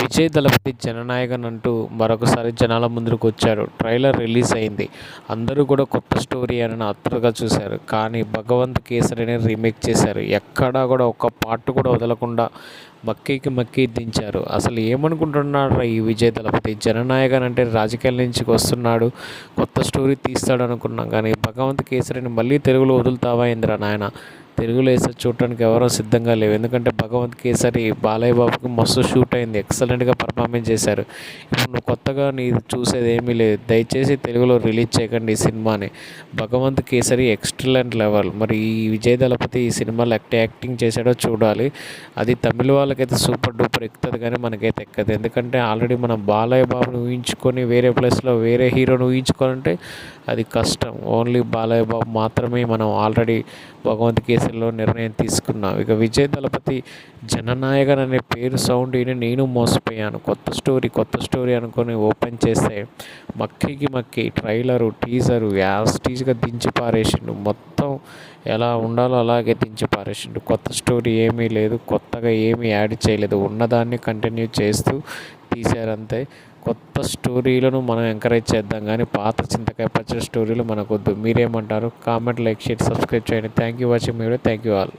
విజయ్ దళపతి జననాయకన్ అంటూ మరొకసారి జనాల ముందుకు వచ్చాడు ట్రైలర్ రిలీజ్ అయింది. అందరూ కూడా కొత్త స్టోరీ అని అత్తరుగా చూశారు. కానీ భగవంత్ కేసరిని రీమేక్ చేశారు. ఎక్కడా కూడా ఒక్క పార్ట్ కూడా వదలకుండా మక్కీకి మక్కీ దించారు. అసలు ఏమనుకుంటున్నాడు ఈ విజయ్ దళపతి జననాయకన్ అంటే రాజకీయాల నుంచి వస్తున్నాడు కొత్త స్టోరీ తీస్తాడు అనుకున్నాం కానీ భగవంత్ కేసరిని మళ్ళీ తెలుగులో వదులుతావా ఇంద్ర నాయన? తెలుగులో వేస్తే చూడటానికి ఎవరో సిద్ధంగా లేవు. ఎందుకంటే భగవంత్ కేసరి బాలయ్య బాబుకి మస్తు షూట్ అయింది. ఎక్సలెంట్గా పర్ఫార్మెన్స్ చేశారు. ఇప్పుడు నువ్వు కొత్తగా నీ చూసేది ఏమీ లేదు. దయచేసి తెలుగులో రిలీజ్ చేయకండి ఈ సినిమాని. భగవంత్ కేసరి ఎక్స్టలెంట్ లెవెల్ మరి ఈ విజయ్ దళపతి ఈ సినిమాలో యాక్ట్ యాక్టింగ్ చేశాడో చూడాలి. అది తమిళ వాళ్ళకైతే సూపర్ డూపర్ ఎక్కుతుంది కానీ మనకైతే ఎక్కదు. ఎందుకంటే ఆల్రెడీ మనం బాలయ్య బాబుని ఊహించుకొని వేరే ప్లేస్లో వేరే హీరోని ఊహించుకోవాలంటే అది కష్టం. ఓన్లీ బాలయ్య బాబు మాత్రమే మనం ఆల్రెడీ భగవంత్ కేసరిలో నిర్ణయం తీసుకున్నాం ఇక విజయ్ దళపతి జననాయకన్ అనే పేరు సౌండ్ విని నేను మోసపోయాను. కొత్త స్టోరీ కొత్త స్టోరీ అనుకొని ఓపెన్ చేస్తే మక్కీకి మక్కి ట్రైలరు టీజరు యాస్టీజ్గా దించి పారేసిండు. మొత్తం ఎలా ఉండాలో అలాగే దించి పారేసిండు. కొత్త స్టోరీ ఏమీ లేదు కొత్తగా ఏమీ యాడ్ చేయలేదు. ఉన్నదాన్ని కంటిన్యూ చేస్తూ తీశారంతే. కొత్త స్టోరీలను మనం ఎంకరేజ్ చేద్దాం. కానీ పాత చింతకాయ పచ్చడి స్టోరీలు మనకొద్దు. మీరేమంటారు? కామెంట్ లైక్ షేర్ సబ్స్క్రైబ్ చేయండి. థ్యాంక్ యూ వాచింగ్ మీరు థ్యాంక్ యూ ఆల్